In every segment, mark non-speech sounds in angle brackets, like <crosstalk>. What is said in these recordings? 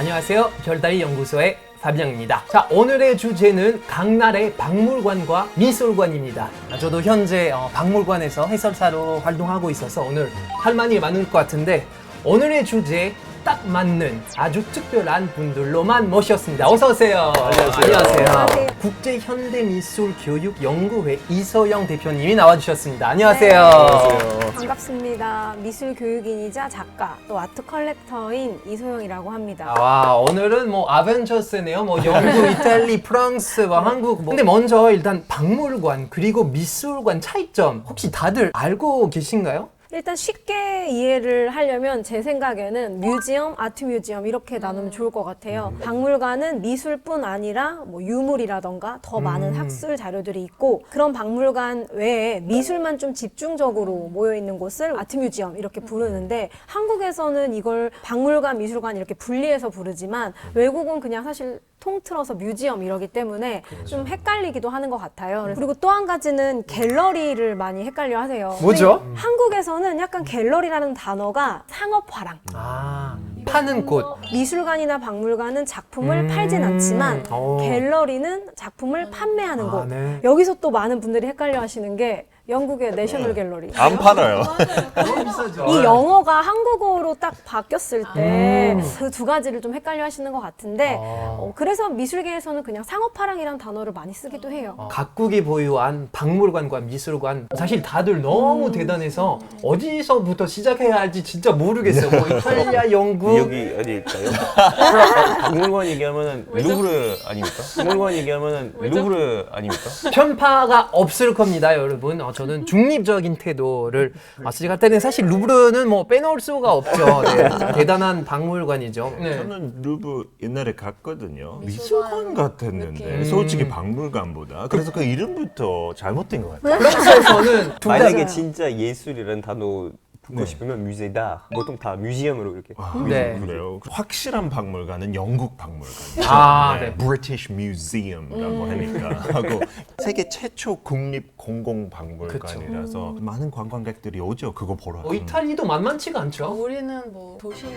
안녕하세요. 별다리 연구소의 파비앙입니다. 자, 오늘의 주제는 강날의 박물관과 미술관입니다. 아, 저도 현재 어, 박물관에서 해설사로 활동하고 있어서 오늘 할 말이 많을 것 같은데 오늘의 주제에 딱 맞는 아주 특별한 분들로만 모셨습니다. 어서 오세요. 안녕하세요. 안녕하세요. 국제 현대 미술 교육 연구회 이서영 대표님이 나와주셨습니다. 안녕하세요. 네. 반갑습니다. 미술 교육인이자 작가, 또 아트 컬렉터인 이소영이라고 합니다. 와 오늘은 뭐 아벤처스네요. 뭐 영국, <laughs> 이탈리, 프랑스, 뭐 한국. 뭐. 근데 먼저 일단 박물관 그리고 미술관 차이점 혹시 다들 알고 계신가요? 일단 쉽게 이해를 하려면 제 생각에는 뮤지엄, 아트 뮤지엄 이렇게 나누면 좋을 것 같아요. 박물관은 미술뿐 아니라 뭐 유물이라던가 더 많은 학술 자료들이 있고 그런 박물관 외에 미술만 좀 집중적으로 모여 있는 곳을 아트 뮤지엄 이렇게 부르는데 한국에서는 이걸 박물관, 미술관 이렇게 분리해서 부르지만 외국은 그냥 사실 통틀어서 뮤지엄 이러기 때문에 좀 헷갈리기도 하는 것 같아요. 그리고 또 한 가지는 갤러리를 많이 헷갈려 하세요. 뭐죠? 한국에서는 약간 갤러리라는 단어가 상업화랑 아 파는 곳. 미술관이나 박물관은 작품을 음. 팔진 않지만 오. 갤러리는 작품을 판매하는 아, 곳. 네. 여기서 또 많은 분들이 헷갈려 하시는 게 영국의 내셔널 갤러리. 안 팔아요. <laughs> 이 영어가 한국어로 딱 바뀌었을 때 음. 그두 가지를 좀 헷갈려 하시는 것 같은데 아. 어, 그래서 미술계에서는 그냥 상업화랑이라는 단어를 많이 쓰기도 해요. 어, 각국이 보유한 박물관과 미술관 사실 다들 너무 대단해서 어디서부터 시작해야 할지 진짜 모르겠어요. 뭐 <laughs> 이탈리아, 영국. 여기 어디일까요? <laughs> 박물관 얘기하면은 루브르 아닙니까? 박물관 얘기하면은 루브르 아닙니까? 편파가 없을 겁니다, 여러분. 어, 저는 중립적인 태도를 어, 쓰질 때는 사실 루브르는 뭐 빼놓을 수가 없죠. 네, <laughs> 대단한 박물관이죠. 네. 저는 루브 옛날에 갔거든요. 미술관 미술관 같았는데 느낌. 솔직히 박물관보다 그래서 그 이름부터 잘못된 것 같아요. 프랑스에서는 <laughs> 둘 다. 만약에 진짜 예술이라는 단어 붙고 싶으면 뮤제 다. 보통 다 뮤지엄으로 이렇게. 네. 그래요. 확실한 박물관은 영국 박물관. 아, 네. British Museum라고 하니까 <laughs> 하고 세계 최초 국립 공공 박물관이라서 많은 관광객들이 오죠. 그거 보러. 어, 이탈리도 만만치가 않죠. 우리는 뭐 도시요.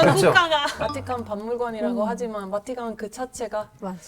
그렇죠. 국가가 바티칸 박물관이라고 하지만 바티칸 그 자체가 맞아.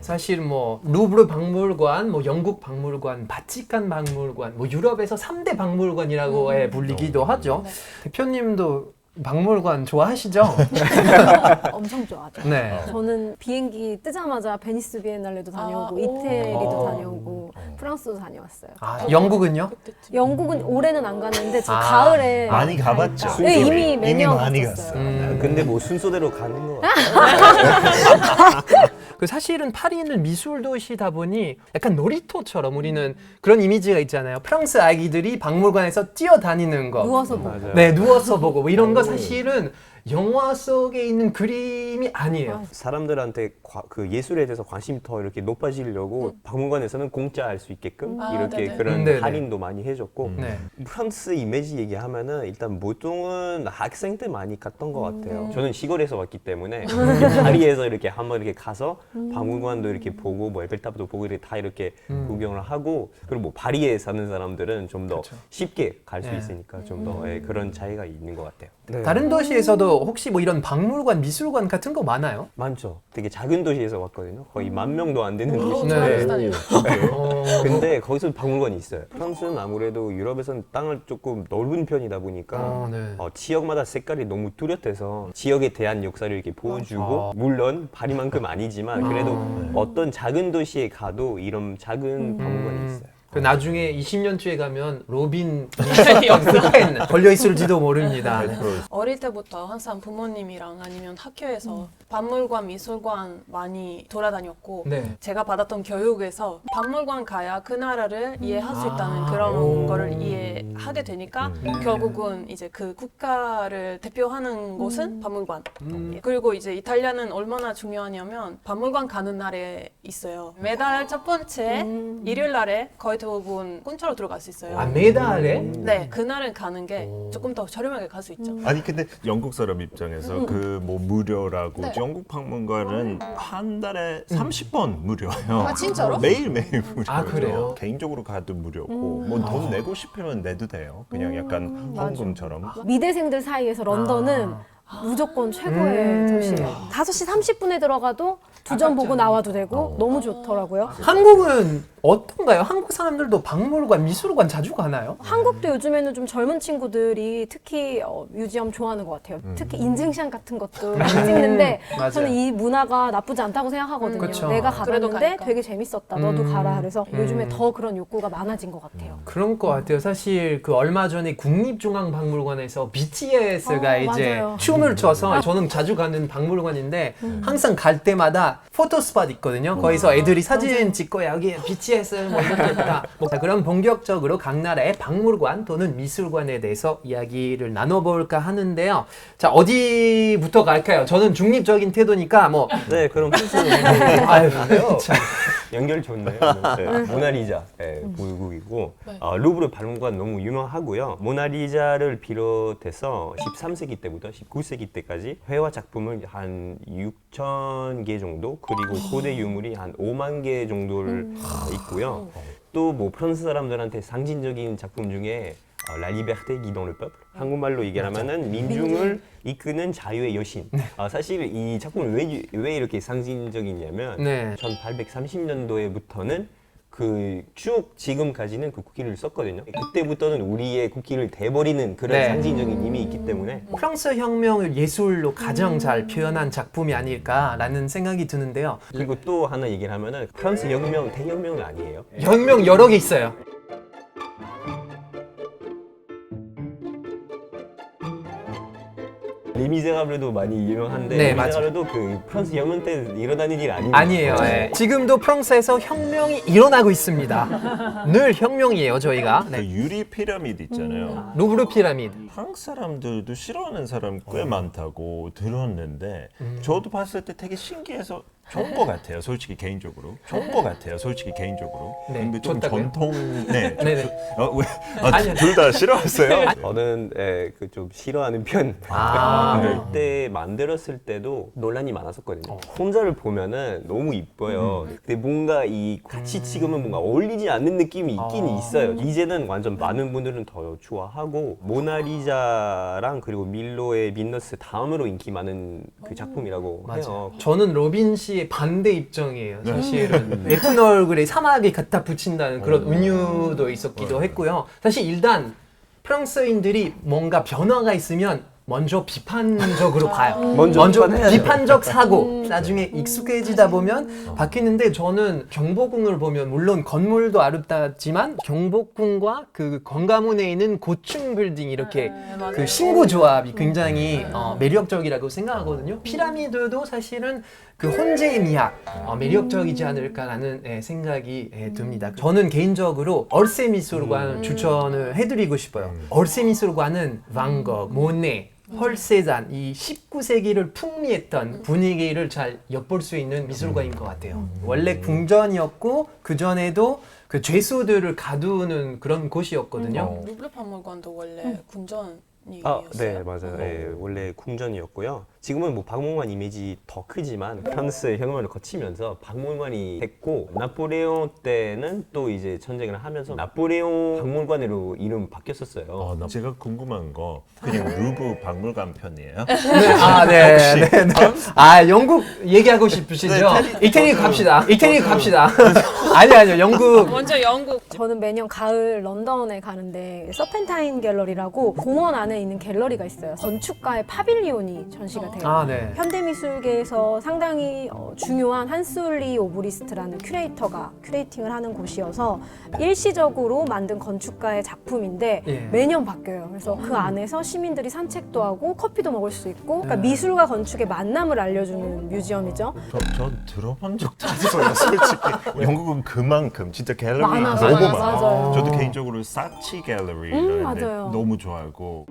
사실 뭐 루브르 박물관, 뭐 영국 박물관, 바티칸 박물관, 뭐 유럽에서 3대 박물관이라고 예, 불리기도 하죠. 대표님도 박물관 좋아하시죠? <laughs> 엄청 좋아하죠. 네. 저는 비행기 뜨자마자 베니스 비엔날레도 다녀오고 아, 오. 이태리도 오. 다녀오고 프랑스도 다녀왔어요. 아, 영국은요? 영국은 올해는 안 갔는데 저 아, 가을에 많이 가 가봤죠. 네, 이미 몇 이미 년 많이 갔었어요. 갔어요. 음. 근데 뭐 순서대로 가는 거 <laughs> 같아요. <laughs> 그 사실은 파리는 미술 도시다 보니 약간 놀이터처럼 우리는 그런 이미지가 있잖아요. 프랑스 아기들이 박물관에서 뛰어다니는 거. 누워서 보고. 맞아요. 네, 누워서 보고 뭐 이런 거 사실은 영화 속에 있는 그림이 아니에요. 사람들한테 과- 그 예술에 대해서 관심이 더 이렇게 높아지려고 박물관에서는 공짜 할 수 있게끔 아, 이렇게 네네. 그런 음, 네네. 할인도 많이 해줬고 네. 프랑스 이미지 얘기하면은 일단 보통은 학생 때 많이 갔던 것 같아요. 저는 시골에서 왔기 때문에 <laughs> 파리에서 이렇게 한번 이렇게 가서 박물관도 이렇게 보고 뭐 에펠탑도 보고 이렇게 다 이렇게 구경을 하고 그리고 뭐 파리에 사는 사람들은 좀 더 쉽게 갈 수 네. 있으니까 좀 더 그런 차이가 있는 것 같아요. 네. 다른 도시에서도 혹시 뭐 이런 박물관, 미술관 같은 거 많아요? 많죠. 되게 작은 도시에서 왔거든요. 거의 만 명도 안 되는 어, 도시. 네. 저랑 비슷하네요. 어, 근데 거기서 박물관이 있어요. 프랑스는 아무래도 유럽에서는 땅을 조금 넓은 편이다 보니까 어, 네. 어, 지역마다 색깔이 너무 뚜렷해서 지역에 대한 역사를 이렇게 보여주고 아. 물론 파리만큼 아니지만 그래도 아. 어떤 작은 도시에 가도 이런 작은 박물관이 음. 있어요. 그 나중에 20년 뒤에 가면 로빈 펜 걸려 있을지도 모릅니다. 네. 어릴 때부터 항상 부모님이랑 아니면 학교에서 박물관, 미술관 많이 돌아다녔고 네. 제가 받았던 교육에서 박물관 가야 그 나라를 이해할 수 있다는 아, 그런 오. 거를 이해하게 되니까 네. 결국은 이제 그 국가를 대표하는 곳은 박물관. 음. 예, 그리고 이제 이탈리아는 얼마나 중요하냐면 박물관 가는 날에 있어요. 매달 첫 번째 음. 일요일 날에 거의 대부분 공짜로 들어갈 수 있어요. 아, 메달에? 네, 그날은 가는 게 오. 조금 더 저렴하게 갈 수 있죠. 아니 근데 영국 사람 입장에서 그 뭐 무료라고 네. 영국 박물관은 한 달에 30번 무료예요. 아, 진짜로? 매일 매일 무료예요. 아, 그래요? 개인적으로 가도 무료고 뭐 돈 내고 싶으면 내도 돼요. 그냥 약간 헌금처럼. 미대생들 사이에서 런던은 아. 무조건 최고의 도시예요. 5시 30분에 들어가도 두 점 보고 나와도 되고 너무 좋더라고요. 한국은 어떤가요? 한국 사람들도 박물관, 미술관 자주 가나요? 한국도 요즘에는 좀 젊은 친구들이 특히 어, 뮤지엄 좋아하는 것 같아요. 특히 인증샷 같은 것도 많이 <laughs> 찍는데 음. 맞아요. 저는 이 문화가 나쁘지 않다고 생각하거든요. 그쵸. 내가 그래도 가봤는데 가니까. 되게 재밌었다. 너도 음. 가라. 그래서 요즘에 음. 더 그런 욕구가 많아진 것 같아요. 그런 것 같아요. 사실 그 얼마 전에 국립중앙박물관에서 BTS가 어, 이제 맞아요. 춤을 춰서 저는 자주 가는 박물관인데 항상 갈 때마다 포토 스팟 있거든요. 거기서 애들이 사진 찍고 여기 BTS 뭐 이렇게 있다. 뭐, 자, 그럼 본격적으로 각 나라의 박물관 또는 미술관에 대해서 이야기를 나눠볼까 하는데요. 자 어디부터 갈까요? 저는 중립적인 태도니까 뭐 네, 그럼 필수는 <laughs> 아유, <laughs> 참. 연결 좋네요. 네, 모나리자 네, 보유국이고 네. 어, 루브르 박물관 너무 유명하고요. 모나리자를 비롯해서 13세기 때부터 19세기 때까지 회화 작품을 한 6천 개 정도 그리고 고대 유물이 한 5만 개 정도를 어, 있고요. 또 뭐 프랑스 사람들한테 상징적인 작품 중에 어, La liberté guidant le peuple 한국말로 얘기하면은 민중을 이끄는 자유의 여신. 아, 사실 이 작품을 왜, 왜 이렇게 상징적이냐면 네. 1830년도에부터는 그 쭉 지금까지는 그 국기를 썼거든요. 그때부터는 우리의 국기를 대버리는 그런 네. 상징적인 힘이 있기 때문에 프랑스 혁명을 예술로 가장 잘 표현한 작품이 아닐까라는 생각이 드는데요. 그리고 또 하나 얘기를 하면은 프랑스 혁명 대혁명은 아니에요. 혁명 여러 개 있어요. 리미제라블도 많이 유명한데 네, 리미제라블도 그 프랑스 혁명 때 일어나는 일 아닙니다. 아니에요. 예. 지금도 프랑스에서 혁명이 일어나고 있습니다. 늘 혁명이에요, 저희가. 그 네. 유리 피라미드 있잖아요. 루브르 피라미드. 프랑스 사람들도 싫어하는 사람 꽤 많다고 들었는데 저도 봤을 때 되게 신기해서 좋은 것 같아요. 솔직히 개인적으로 좋은 것 같아요. 솔직히 개인적으로. 네, 근데 좀 좋다고요? 전통 네. <laughs> 네네. 어, 왜? 아니요. 아, 둘다 싫어했어요? <laughs> 저는 예, 그 좀 싫어하는 편. 아. <laughs> 그때 만들었을 때도 논란이 많았었거든요. 혼자를 보면은 너무 이뻐요. 근데 뭔가 이 같이 찍으면 뭔가 어울리지 않는 느낌이 있긴 아. 있어요. 이제는 완전 많은 분들은 더 좋아하고 모나리자랑 그리고 밀로의 민너스 다음으로 인기 많은 그 작품이라고 맞아요. 해요. 저는 로빈 씨의 반대 입장이에요. 사실은 예쁜 얼굴에 사막에 갖다 붙인다는 그런 은유도 있었기도 했고요. 사실 일단 프랑스인들이 뭔가 변화가 있으면 먼저 비판적으로 봐요. 먼저 비판해야죠. 비판적 사고 나중에 익숙해지다 보면 바뀌는데 저는 경복궁을 보면 물론 건물도 아름답지만 경복궁과 그 건가문에 있는 고층 빌딩 이렇게 네, 맞아요. 그 신구 조합이 굉장히 어, 매력적이라고 생각하거든요. 피라미드도 사실은 그 혼재의 미학 어, 매력적이지 않을까라는 예, 생각이 예, 듭니다. 저는 개인적으로 얼세 미술관 추천을 해드리고 싶어요. 얼세 미술관은 van고그, 모네, 펄세잔 이 19세기를 풍미했던 분위기를 잘 엿볼 수 있는 미술관인 것 같아요. 원래 궁전이었고 그 전에도 그 죄수들을 가두는 그런 곳이었거든요. 루브르 박물관도 원래 군전이었어요. 아, 네, 맞아요. 예, 원래 궁전이었고요. 지금은 뭐 박물관 이미지 더 크지만 프랑스 혁명을 거치면서 박물관이 됐고 나폴레옹 때는 또 이제 전쟁을 하면서 나폴레옹 박물관으로 이름 바뀌었었어요. 어, 나- 제가 궁금한 거 그냥 루브 박물관 편이에요? 네, 아, 네, 네, 네. 아, 영국 얘기하고 싶으시죠? 네, 이태리 갑시다. 이태리 갑시다. <laughs> 아니, 아니요, 영국. 먼저 영국 저는 매년 가을 런던에 가는데 서펜타인 갤러리라고 공원 안에 있는 갤러리가 있어요. 건축가의 파빌리온이 전시가 돼요. 아, 네. 현대미술계에서 상당히 어, 중요한 한술리 오브리스트라는 큐레이터가 큐레이팅을 하는 곳이어서 일시적으로 만든 건축가의 작품인데 예. 매년 바뀌어요. 그래서 그 안에서 시민들이 산책도 하고 커피도 먹을 수 있고 그러니까 네. 미술과 건축의 만남을 알려주는 뮤지엄이죠. 저, 전 들어본 적도 없어요, 솔직히. <laughs> 영국은 그만큼 진짜 갤러리 많아서, 너무. 많아요. 맞아요. 저도 개인적으로 사치 갤러리 음, 맞아요. 너무 좋아하고.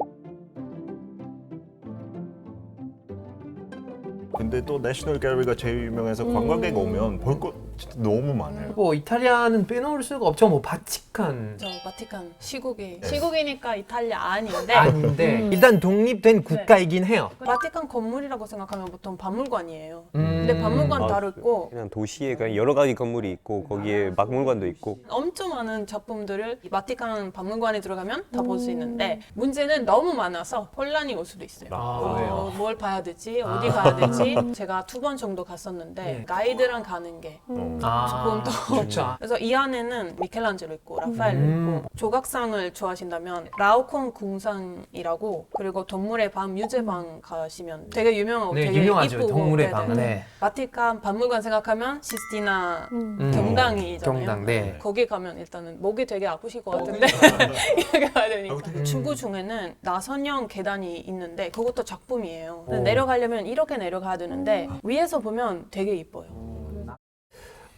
근데 또 내셔널 갤러리가 제일 유명해서 관광객 오면 볼거 진짜 너무 많아요. 뭐 이탈리아는 빼놓을 수가 없죠. 뭐 바티칸 저 바티칸 시국이 시국이니까 이탈리아 아닌데 아닌데 일단 독립된 국가이긴 해요. 바티칸 건물이라고 생각하면 보통 박물관이에요. 음. 근데 박물관 아, 다르고 그냥 도시에 그냥 여러 가지 건물이 있고 거기에 박물관도 있고 엄청 많은 작품들을 이 바티칸 박물관에 들어가면 다 볼 수 있는데 문제는 너무 많아서 혼란이 올 수도 있어요. 아, 어, 왜요? 뭘 봐야 되지? 어디 아. 가야 되지? <laughs> 제가 두 번 정도 갔었는데 예. 가이드랑 가는 게 어. 아, 조금 더 좋죠. 그래서 이 안에는 미켈란젤로 있고 라파엘로 음. 있고 조각상을 좋아하신다면 라오콩 궁상이라고 그리고 동물의 방 뮤제방 가시면 되게 유명하고 네, 되게 유명하죠. 이쁘고 동물의 네네. 방. 네. 바티칸 박물관 생각하면 시스티나 음. 경당이잖아요. 경당, 네. 거기 가면 일단은 목이 되게 아프실 것 같은데 <laughs> 이렇게 가야 되니까. 음. 중구 중에는 나선형 계단이 있는데 그것도 작품이에요. 오. 내려가려면 이렇게 내려가야 되는데 위에서 보면 되게 이뻐요.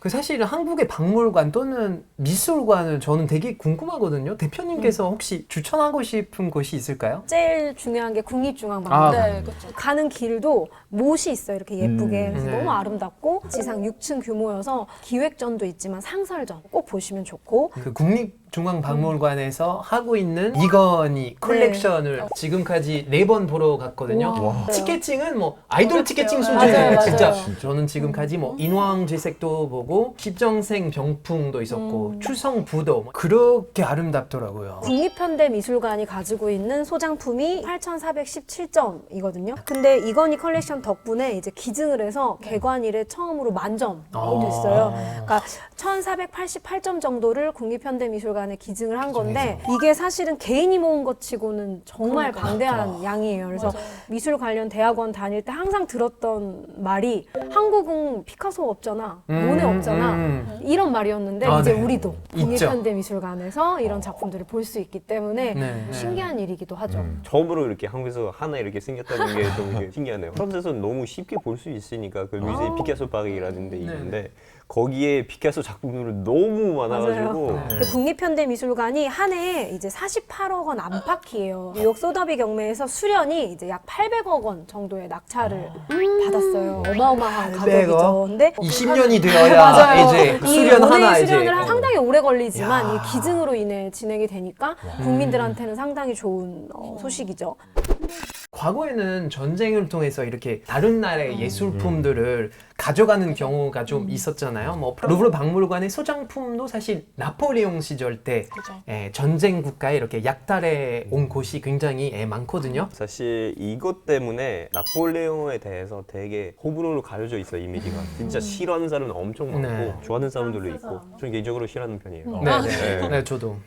그 사실 한국의 박물관 또는 미술관을 저는 되게 궁금하거든요. 대표님께서 혹시 추천하고 싶은 곳이 있을까요? 제일 중요한 게 국립중앙박물관. 아, 네, 그렇죠. 가는 길도 못이 있어요. 이렇게 예쁘게. 음. 그래서 네. 너무 아름답고 지상 6층 규모여서 기획전도 있지만 상설전 꼭 보시면 좋고 그 국립 중앙박물관에서 하고 있는 이건희 컬렉션을 지금까지 네 번 보러 갔거든요. 와. 티켓팅은 뭐 아이돌. 티켓팅 네. 수준이에요. 맞아요, 진짜. 맞아요. 저는 지금까지 뭐 인왕지색도 보고 십정생 병풍도 있었고 추성부도 뭐 그렇게 아름답더라고요. 국립현대미술관이 가지고 있는 소장품이 8,417점이거든요. 근데 이건희 컬렉션 덕분에 이제 기증을 해서 개관 이래 처음으로 만점이 아. 됐어요. 그러니까 1,488점 정도를 국립현대미술관 에 기증을 한 건데 이게 사실은 개인이 모은 것 치고는 정말. 방대한 양이에요. 그래서 미술 관련 대학원 다닐 때 항상 들었던 말이 한국은 피카소 없잖아, 모네 없잖아. 음. 이런 말이었는데 아, 이제 네. 우리도. 국립현대미술관에서 이런 작품들을 볼 수 있기 때문에 네. 신기한 일이기도 하죠. 처음으로 이렇게 한국에서 하나 이렇게 생겼다는 게 좀 신기하네요. 프랑스에서 너무 쉽게 볼 수 있으니까 그 아. 피카소 파리라는 데 네. 있는데 거기에 피카소 작품들이 너무 많아가지고 네. 근데 국립현대미술관이 한 해에 이제 48억 원 안팎이에요. 뉴욕 소더비 경매에서 수련이 이제 약 800억 원 정도의 낙찰을 받았어요. 어마어마한 800억? 가격이죠. 근데 20년이 되어야 <laughs> 맞아요. 이제 이 수련 원웨이 하나 이제 수련을 어. 상당히 오래 걸리지만 야. 이 기증으로 인해 진행이 되니까 국민들한테는 상당히 좋은 어, 소식이죠. 과거에는 전쟁을 통해서 이렇게 다른 나라의 음. 예술품들을 가져가는 경우가 좀 있었잖아요. 뭐 루브르 박물관의 소장품도 사실 나폴레옹 시절 때 그죠. 예, 전쟁 국가에 이렇게 약탈해 온 곳이 굉장히 예, 많거든요. 사실 이것 때문에 나폴레옹에 대해서 되게 호불호로 가려져 있어 요 이미지가 진짜 싫어하는 사람은 엄청 많고 네. 좋아하는 사람들도 있고 저는 개인적으로 싫어하는 편이에요. 네, 아, 네, 네. 네, 저도.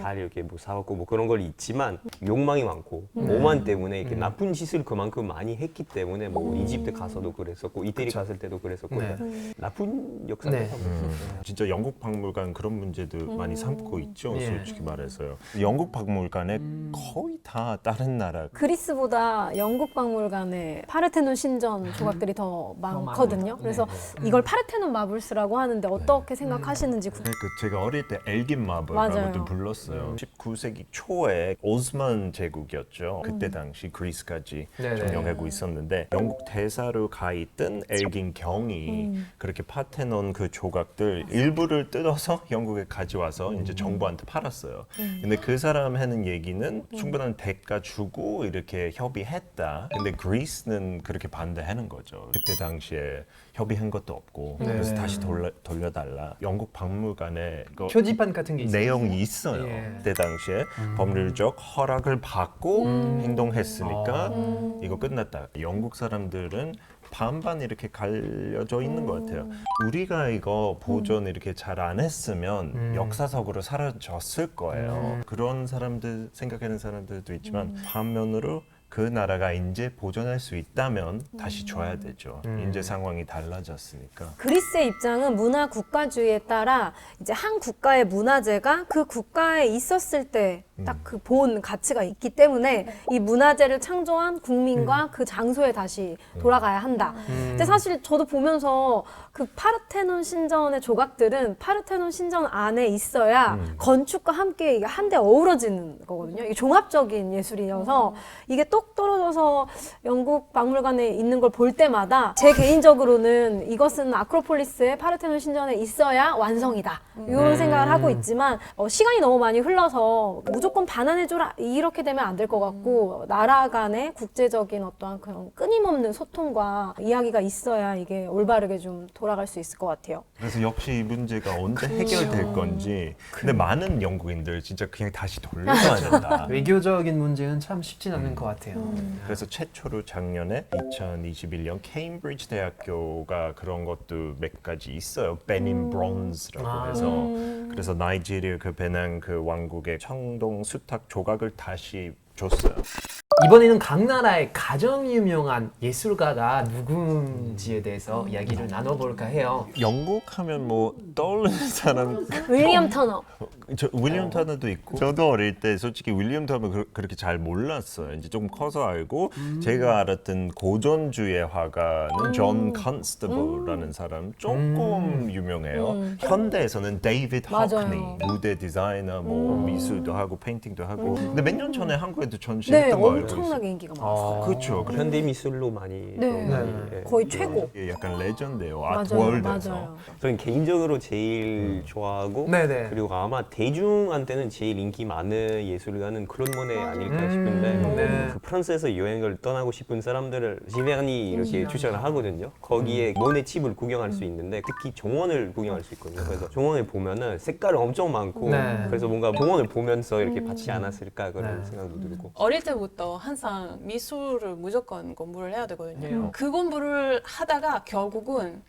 다 이렇게 뭐 사왔고 뭐 그런 걸 있지만 욕망이 많고 오만 때문에 이렇게 나쁜 짓을 그만큼 많이 했기 때문에 뭐 이집트 가서도 그랬었고 이태리 갔을 때도 그랬었고 네. 나쁜 역사를 네. 하고 음, 진짜 영국 박물관 그런 문제도 많이 삼고 있죠. 예. 솔직히 말해서요. 영국 박물관에 거의 다 다른 나라 그리스보다 영국 박물관에 파르테논 신전 조각들이 더 많거든요. 많아요. 그래서 네. 이걸 파르테논 마블스라고 하는데 어떻게 생각하시는지 궁- 그 제가 어릴 때 엘긴 맞아요. 마블이라고도 불렀어요. 19세기 초에 오스만 제국이었죠. 그때 당시 그리스까지 네 네. 점령하고 있었는데 영국 대사로 가 있던 엘긴 경이 그렇게 파테논 그 조각들 일부를 뜯어서 <laughs> 영국에 가져와서 이제 정부한테 팔았어요. 근데 그 사람 하는 얘기는 충분한 대가 주고 이렇게 협의했다. 근데 그리스는 그렇게 반대하는 거죠. 그때 당시에 협의한 것도 없고 그래서 네네. 다시 돌려, 돌려달라. 영국 박물관에 그 표지판 같은 게 있어요. 내용이 있어요. 예. 그때 당시에 법률적 허락을 받고 행동했으니까 음. 이거 끝났다. 영국 사람들은 반반 이렇게 갈려져 있는 것 같아요. 우리가 이거 보존 이렇게 잘 안 했으면 음. 역사적으로 사라졌을 거예요. 그런 사람들 생각하는 사람들도 있지만 반면으로 그 나라가 이제 보존할 수 있다면 다시 줘야 되죠. 음. 이제 상황이 달라졌으니까. 그리스의 입장은 문화 국가주의에 따라 이제 한 국가의 문화재가 그 국가에 있었을 때 딱 그 본 가치가 있기 때문에 이 문화재를 창조한 국민과 그 장소에 다시 돌아가야 한다. 근데 사실 저도 보면서 그 파르테논 신전의 조각들은 파르테논 신전 안에 있어야 건축과 함께 이게 한데 어우러지는 거거든요. 이게 종합적인 예술이어서 이게 또뚝 떨어져서 영국 박물관에 있는 걸 볼 때마다 제 개인적으로는 이것은 아크로폴리스의 파르테논 신전에 있어야 완성이다. 이런 생각을 하고 있지만 어, 시간이 너무 많이 흘러서 무조건 반환해줘라 이렇게 되면 안 될 것 같고 나라 간의 국제적인 어떠한 그런 끊임없는 소통과 이야기가 있어야 이게 올바르게 좀 돌아갈 수 있을 것 같아요. 그래서 역시 이 문제가 언제 해결될 건지. 근데 많은 영국인들 진짜 그냥 다시 돌려놔야 된다. 외교적인 문제는 참 쉽진 않은 것 같아요. 그래서 최초로 작년에 2021년 케임브리지 대학교가 그런 것도 몇 가지 있어요. 베닌 브론즈라고 아. 해서. 그래서 나이지리아 그 베낭 그 왕국의 청동 수탉 조각을 다시 줬어요. 이번에는 각 나라의 가장 유명한 예술가가 누군지에 대해서 이야기를 나눠볼까 해요. 영국 하면 뭐 떠오르는 사람 <laughs> 윌리엄 터너. 저 윌리엄 터너도 있고 저도 어릴 때 솔직히 윌리엄 터너 그, 그렇게 잘 몰랐어요. 이제 조금 커서 알고 제가 알았던 고전주의 화가는 존 컨스터블라는 사람 조금 유명해요. 현대에서는 데이비드 맞아요. 허크니 무대 디자이너 뭐 미술도 하고 페인팅도 하고 근데 몇 년 전에 한국에 도 전시했던 네, 거 알고 있어요. 엄청나게 인기가 많았어요. 그렇죠. 그래- 현대 미술로 많이 네. 또 많이, 예. 거의 최고. 이게 약간 레전드예요. 맞아요, 아트월드에서. 맞아요. 저는 개인적으로 제일 좋아하고 네네. 그리고 아마 대중한테는 제일 인기 많은 예술가는 클론 모네 아닐까 음, 싶은데 네. 그 프랑스에서 여행을 떠나고 싶은 사람들을 지베니 이렇게 추천을 하거든요. 거기에 모네 집을 구경할 수 있는데 특히 정원을 구경할 수 있거든요. 그래서 정원을 보면은 색깔 엄청 많고 네. 그래서 뭔가 정원을 보면서 이렇게 받지 않았을까 그런 네. 생각도 들고 어릴 때부터 항상 미술을 무조건 공부를 해야 되거든요. 음. 그 공부를 하다가 결국은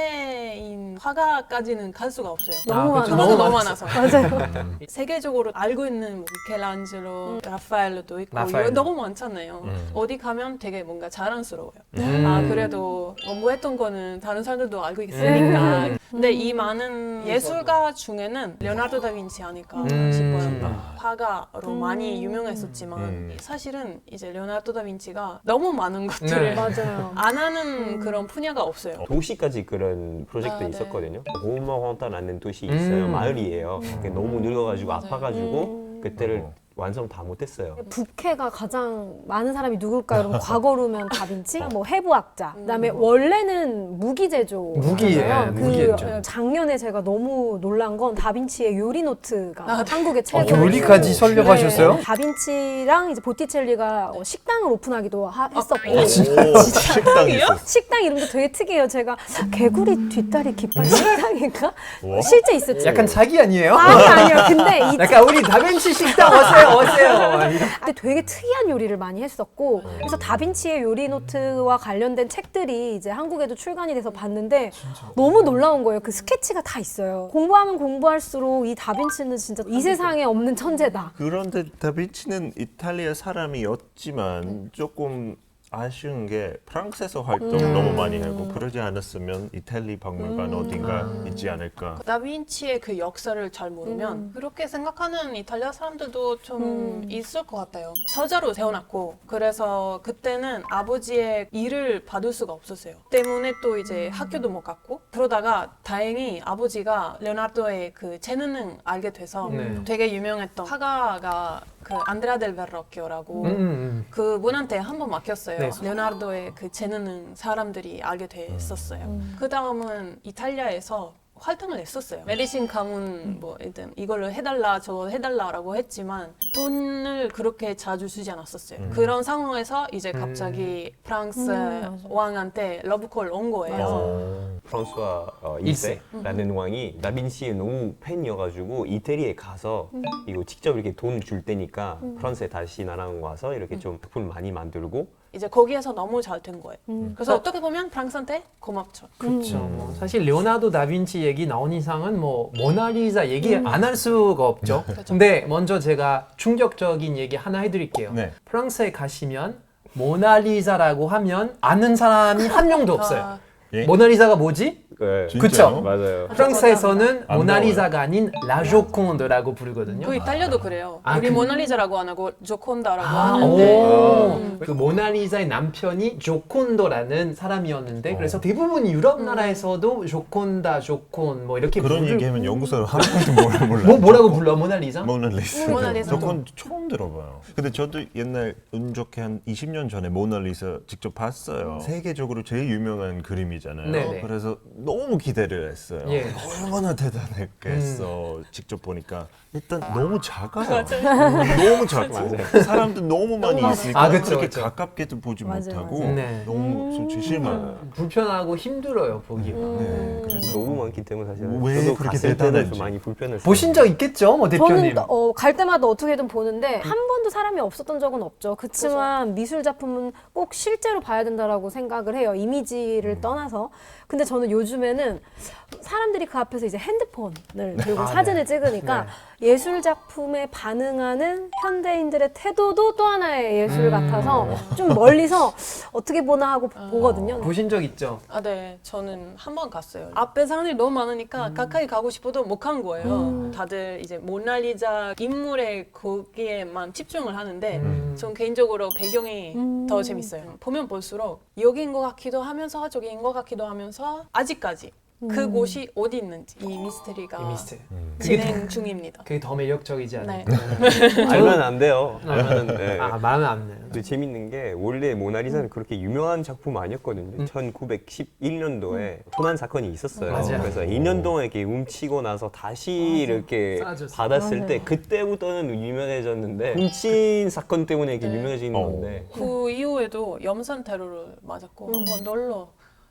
현대인 화가까지는 갈 수가 없어요. 너무 아. 많아서. 너무 많았어. 많아서. 맞아요. 세계적으로 알고 있는 뭐 미켈란젤로, 라파엘로도 있고 라파엘로. 이거 너무 많잖아요. 음. 어디 가면 되게 뭔가 자랑스러워요. 음. 아 그래도 공부했던 거는 다른 사람들도 알고 있으니까. 음. 근데 이 많은 예술가 중에는 레오나르도 다빈치 아닐까 음. 싶어요. 화가로 많이 유명했었지만 음. 사실은 이제 레오나르도 다빈치가 너무 많은 것들을 네. 맞아요. 안 하는 그런 분야가 없어요. 도시 까지 그런 프로젝트 아, 네. 있었거든요. 호머헌터라는 도시 있어요. 음. 마을이에요. 그게 너무 늙어가지고 맞아요. 아파가지고 그때를 어. 완성 다 못했어요. 부캐가 가장 많은 사람이 누굴까 여러분 과거로면 <laughs> 다빈치, 뭐 해부학자, 그다음에 원래는 무기 제조. 무기, 예, 그 무기였죠. 작년에 제가 너무 놀란 건 다빈치의 요리 노트가 아, 한국에 어, 최고. 요리까지 설명하셨어요? 네, 다빈치랑 이제 보티첼리가 어, 식당을 오픈하기도 하- 했었고 오, <laughs> 식당이 있었어. 식당 이름도 되게 특이해요. 제가 개구리 뒷다리 깃발 식당인가 와. 실제 있었죠. 약간 사기 아니에요? 아니 아니요. 근데 이 <laughs> 약간 우리 다빈치 식당 오세요, 오세요. 근데 되게 특이한 요리를 많이 했었고 그래서 다빈치의 요리 노트와 관련된 책들이 이제 한국에도 출간이 돼서 봤는데 너무 놀라운 거예요. 그 스케치가 다 있어요. 공부하면 공부할수록 이 다빈치는 진짜 이 세상에 없는 천재다. 그런데 다빈치는 이탈리아 사람이었지만 조금 아쉬운 게 프랑스에서 활동 너무 많이 하고 그러지 않았으면 이탈리 박물관 어딘가 있지 않을까. 다빈치의 그 역사를 잘 모르면 음. 그렇게 생각하는 이탈리아 사람들도 좀 있을 것 같아요. 서자로 태어났고 그래서 그때는 아버지의 일을 받을 수가 없었어요. 때문에 또 이제 음. 학교도 못 갔고 그러다가 다행히 아버지가 레오나르도의 그 재능을 알게 돼서 네. 되게 유명했던 화가가 그 안드레아 델 베르로키오라고 음, 음. 그분한테 한 번 맡겼어요. 네. 레오나르도의 그 재능은 사람들이 알게 됐었어요. 그 다음은 이탈리아에서 활동을 했었어요. 메디신 가문 뭐 일단 이걸로 해달라 저거 해달라라고 했지만 돈을 그렇게 자주 쓰지 않았었어요. 그런 상황에서 이제 갑자기 프랑스 음, 맞아. 왕한테 러브콜 온 거예요. 어. 프랑스와 어, 일세. 일세라는 왕이 다빈치의 너무 팬이어가지고 이태리에 가서 이거 직접 이렇게 돈을 줄 테니까 프랑스에 다시 나랑 와서 이렇게 좀 작품 많이 만들고 이제 거기에서 너무 잘 된 거예요. 음. 그래서 어떻게 보면 프랑스한테 고맙죠. 그렇죠. 뭐 사실 레오나르도 다빈치 얘기 나온 이상은 뭐 모나리자 얘기 안 할 수가 없죠. 근데 먼저 제가 충격적인 얘기 하나 해드릴게요. 네. 프랑스에 가시면 모나리자라고 하면 아는 사람이 한 명도 없어요. 아, 예? 모나리자가 뭐지? 네, 그쵸? 맞아요. 프랑스에서는 안 모나리자가 아닌 라조콘드라고 부르거든요. 그 이탈리아도 그래요. 아, 우리 그- 모나리자라고 안 하고 조콘다라고 아, 하는데 오. 음, 그 모나리자의 남편이 조콘도라는 사람이었는데 어. 그래서 대부분 유럽 나라에서도 조콘다, 조콘 뭐 이렇게 그런 부를- 얘기하면 영국 사람 한 번도 몰라 몰라. 뭐 뭐라고 불러 모나리자? 모나리자. 모나리자. 저건 처음 들어봐요. 근데 저도 옛날 운 좋게 한 20년 전에 모나리자 직접 봤어요. 세계적으로 제일 유명한 그림이잖아요. 네네. 그래서 너무 기대를 했어요. 예. 얼마나 대단했겠어. 직접 보니까 일단 너무 작아요. 너무 작고 사람도 너무 많이 있으니까 아, 그쵸, 그렇게 그쵸. 가깝게도 보지 맞아요, 못하고 맞아요. 네. 너무 솔직히 실망. 불편하고 힘들어요 보기가. 네, 그래서 너무 많기 때문에 사실 왜 저도 그렇게 갔을 때는 대단한지. 좀 많이 불편했어요. 보신 적 있겠죠, 뭐 대표님. 저는 어, 갈 때마다 어떻게든 보는데 한 번도 사람이 없었던 적은 없죠. 그렇지만 미술 작품은 꼭 실제로 봐야 된다라고 생각을 해요. 이미지를 떠나서. 근데 저는 요즘에는 사람들이 그 앞에서 이제 핸드폰을 들고 아, 사진을 네. 찍으니까 예술 작품에 반응하는 현대인들의 태도도 또 하나의 예술 음. 같아서 좀 멀리서 어떻게 보나 하고 보거든요. 보신 적 있죠? 아, 네. 저는 한 번 갔어요. 앞에 사람들이 너무 많으니까 가까이 가고 싶어도 못 간 거예요. 다들 이제 모나리자 인물의 거기에만 집중을 하는데 음. 전 개인적으로 배경이 더 재밌어요. 보면 볼수록 여기인 것 같기도 하면서 저기인 것 같기도 하면서 아직까지 그 곳이 어디 있는지 이 미스테리가 이 미스터. 진행 중입니다. 그게 더 매력적이지 않아요? 네. 알면 안 돼요. 알면 네. 아 말은 안 나요. 근데 재밌는 게 원래 모나리자는 그렇게 유명한 작품 아니었거든요. 음. 1911년도에 토난 사건이 있었어요. 맞아요. 그래서 2년 동안 이렇게 훔치고 나서 다시 이렇게 싸졌어요. 받았을 맞아요. 때 그때부터는 유명해졌는데 훔친 사건 때문에 이렇게 네. 유명해진 어. 건데 그 이후에도 염산 테러를 맞았고 한번 놀러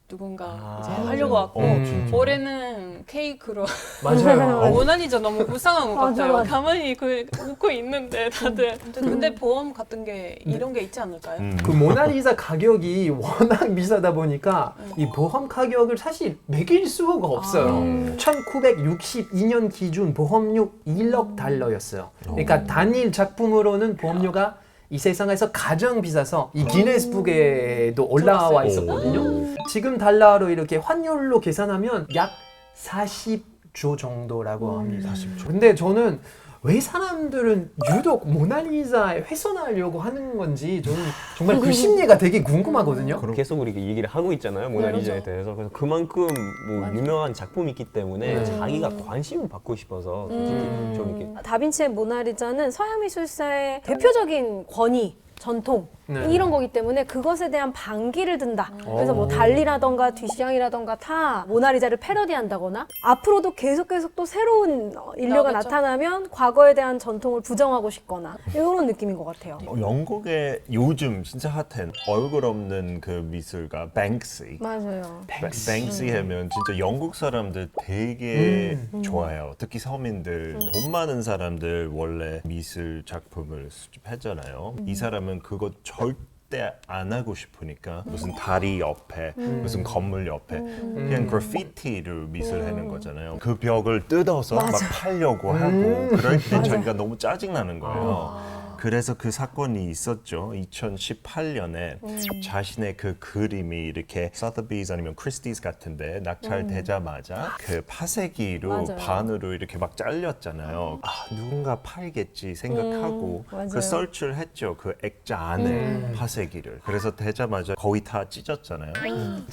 누군가 아, 이제 하려고 왔고 어, 진짜. 올해는 케이크로 맞아요. <laughs> 모나리자 너무 불쌍한 것 맞아, 같아요. 맞아. 가만히 그 웃고 있는데 다들 근데, 근데 보험 같은 게 이런 게 있지 않을까요? 음. 그 모나리자 가격이 워낙 비싸다 보니까 이 보험 가격을 사실 매길 수가 없어요. 1962년 기준 보험료 1억 달러였어요. 그러니까 단일 작품으로는 보험료가 이 세상에서 가장 비싸서 이 기네스북에도 올라와 있었거든요. 지금 달러로 이렇게 환율로 계산하면 약 40조 정도라고 합니다. 근데 저는 왜 사람들은 유독 모나리자에 훼손하려고 하는 건지 저는 <sighs> 정말 그 심리가 되게 궁금하거든요. 계속 우리 얘기를 하고 있잖아요 모나리자에 그렇죠. 대해서 그래서 그만큼 뭐 유명한 작품이 있기 때문에 네. 자기가 관심을 받고 싶어서 솔직히 좀 이렇게 다빈치의 모나리자는 서양 미술사의 대표적인 권위, 전통 네. 이런 거기 때문에 그것에 대한 반기를 든다. 그래서 뭐 오. 달리라던가 뒤시앙이라던가 다 모나리자를 패러디한다거나 앞으로도 계속 계속 또 새로운 어, 인류가 나오겠죠. 나타나면 과거에 대한 전통을 부정하고 싶거나 이런 느낌인 것 같아요. 어, 영국의 요즘 진짜 핫한 얼굴 없는 그 미술가 뱅크시. 맞아요. 뱅시 하면 진짜 영국 사람들 되게 음. 좋아해요. 특히 서민들, 돈 많은 사람들 원래 미술 작품을 수집하잖아요. 이 사람은 그거 절대 안 하고 싶으니까 무슨 다리 옆에 무슨 건물 옆에 그냥 그래피티를 미술하는 거잖아요. 그 벽을 뜯어서 막 팔려고 하고 그럴 때 자기가 너무 짜증 나는 거예요. 그래서 그 사건이 있었죠. 2018년에 자신의 그 그림이 이렇게 사더비즈 아니면 크리스티스 같은데 낙찰되자마자 그 파쇄기로 맞아요. 반으로 이렇게 막 잘렸잖아요. 아 누군가 팔겠지 생각하고 음, 맞아요. 그 설치를 했죠. 그 액자 안에 파쇄기를. 그래서 되자마자 거의 다 찢었잖아요.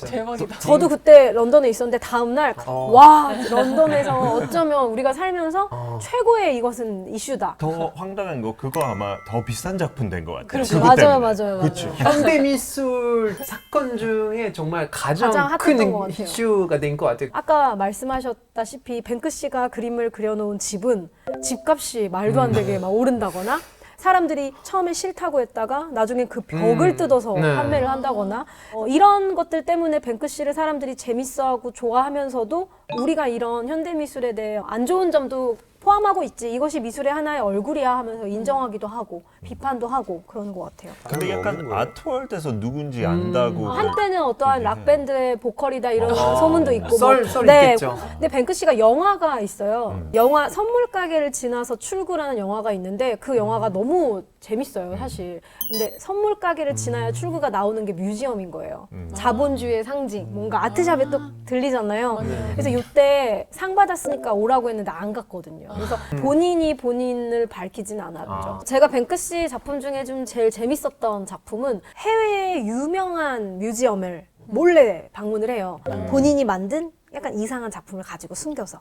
대박이다. 저도 그때 런던에 있었는데 다음 날 어. 와 런던에서 어쩌면 우리가 살면서 어. 최고의 이것은 이슈다. 더 황당한 거 그거 아마 더 비싼 작품 된 것 같아요. 그렇죠. 그것 맞아요, 때문에. 맞아요, 맞아요. 그쵸. 현대 미술 사건 중에 정말 가장, 가장 핫했던 큰것 같아요. 이슈가 된 것 같아요. 아까 말씀하셨다시피 뱅크 씨가 그림을 그려놓은 집은 집값이 말도 안 되게 막 오른다거나 사람들이 처음에 싫다고 했다가 나중에 그 벽을 음, 뜯어서 네. 판매를 한다거나 어, 이런 것들 때문에 뱅크 씨를 사람들이 재밌어하고 좋아하면서도 우리가 이런 현대 미술에 대해 안 좋은 점도 포함하고 있지 이것이 미술의 하나의 얼굴이야 하면서 인정하기도 하고 비판도 하고 그러는 것 같아요. 근데 그런 거 약간. 아트월드에서 누군지 음. 안다고 한때는 어떠한 얘기해요. 락밴드의 보컬이다 이런 아, 소문도 있고 썰- 뭐, 썰 네, 있겠죠. 근데 뱅크 씨가 영화가 있어요. 음. 영화 선물 가게를 지나서 출구라는 영화가 있는데 그 영화가 너무 재밌어요, 사실. 근데 선물 가게를 지나야 출구가 나오는 게 뮤지엄인 거예요. 자본주의의 상징, 뭔가 아트샵에 또 들리잖아요. 그래서 이때 상 받았으니까 오라고 했는데 안 갔거든요. 그래서 본인이 본인을 밝히진 않았죠. 아. 제가 뱅크시 작품 중에 좀 제일 재밌었던 작품은 해외의 유명한 뮤지엄을 몰래 방문을 해요. 본인이 만든 약간 이상한 작품을 가지고 숨겨서.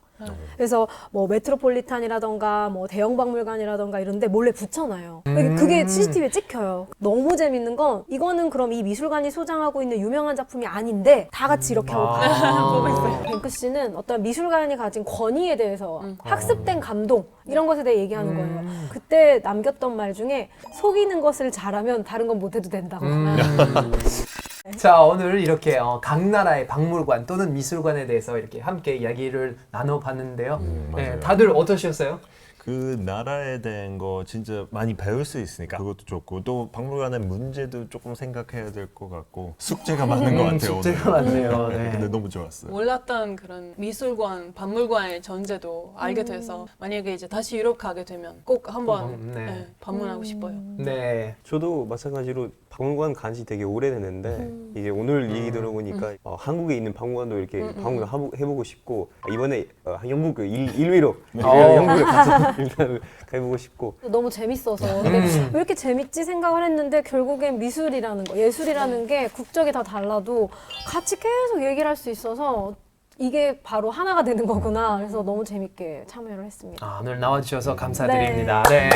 그래서 뭐 메트로폴리탄이라던가 뭐 대형 박물관이라던가 이런데 몰래 붙여놔요. 그게 CCTV에 찍혀요. 너무 재밌는 건 이거는 그럼 이 미술관이 소장하고 있는 유명한 작품이 아닌데 다 같이 이렇게 하고 아. 뱅크 씨는 어떤 미술관이 가진 권위에 대해서 학습된 감동 이런 것에 대해 얘기하는 거예요. 그때 남겼던 말 중에 속이는 것을 잘하면 다른 건 못해도 된다고. 음. <laughs> <laughs> 자 오늘 이렇게 어, 각 나라의 박물관 또는 미술관에 대해서 이렇게 함께 이야기를 나눠봤는데요. 음, 네, 맞아요. 다들 어떠셨어요? 그 나라에 대한 거 진짜 많이 배울 수 있으니까 그것도 좋고 또 박물관의 문제도 조금 생각해야 될 것 같고 숙제가 <laughs> 많은 것 음, 같아요. 숙제가 오늘. 많네요. 네, <laughs> 네. 근데 너무 좋았어요. 몰랐던 그런 미술관, 박물관의 전제도 알게 돼서 만약에 이제 다시 유럽 가게 되면 꼭 한번 음, 네. 네, 방문하고 싶어요. 네. 저도 마찬가지로 박물관 간지 되게 오래됐는데 이제 오늘 얘기 들어보니까 어, 한국에 있는 박물관도 이렇게 방문 하고- 해보고 싶고 이번에 어, 영국 일, 1위로 어. <laughs> 영국에 가서 일단 가보고 싶고 너무 재밌어서 근데 음. 왜 이렇게 재밌지 생각을 했는데 결국엔 미술이라는 거 예술이라는 게 국적이 다 달라도 같이 계속 얘기를 할 수 있어서 이게 바로 하나가 되는 거구나 그래서 너무 재밌게 참여를 했습니다. 아, 오늘 나와주셔서 감사드립니다. 네.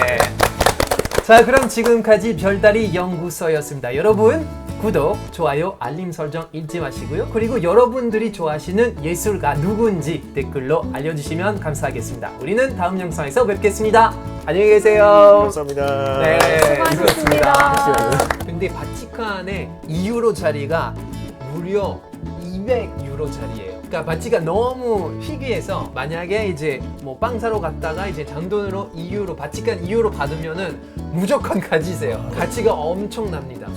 자, 그럼 지금까지 별다리 연구소였습니다. 여러분, 구독, 좋아요, 알림 설정 잊지 마시고요. 그리고 여러분들이 좋아하시는 예술가 누군지 댓글로 알려주시면 감사하겠습니다. 우리는 다음 영상에서 뵙겠습니다. 안녕히 계세요. 감사합니다. 네, 수고하셨습니다. 근데 바티칸의 2유로짜리가 무려 200유로짜리예요. 그러니까 바티칸 너무 희귀해서 만약에 이제 뭐 빵 사러 갔다가 이제 장돈으로 2유로 바티칸 2유로 받으면은 무조건 가지세요. 가치가 엄청납니다.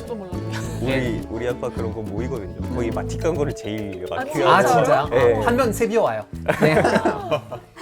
몰랐네요. 우리 우리 아빠 그런 거 모이거든요. 거기 마티칸 거를 제일 막 아, 귀하고 아 진짜요? 네. 한 명 세비어 와요. 네. <laughs>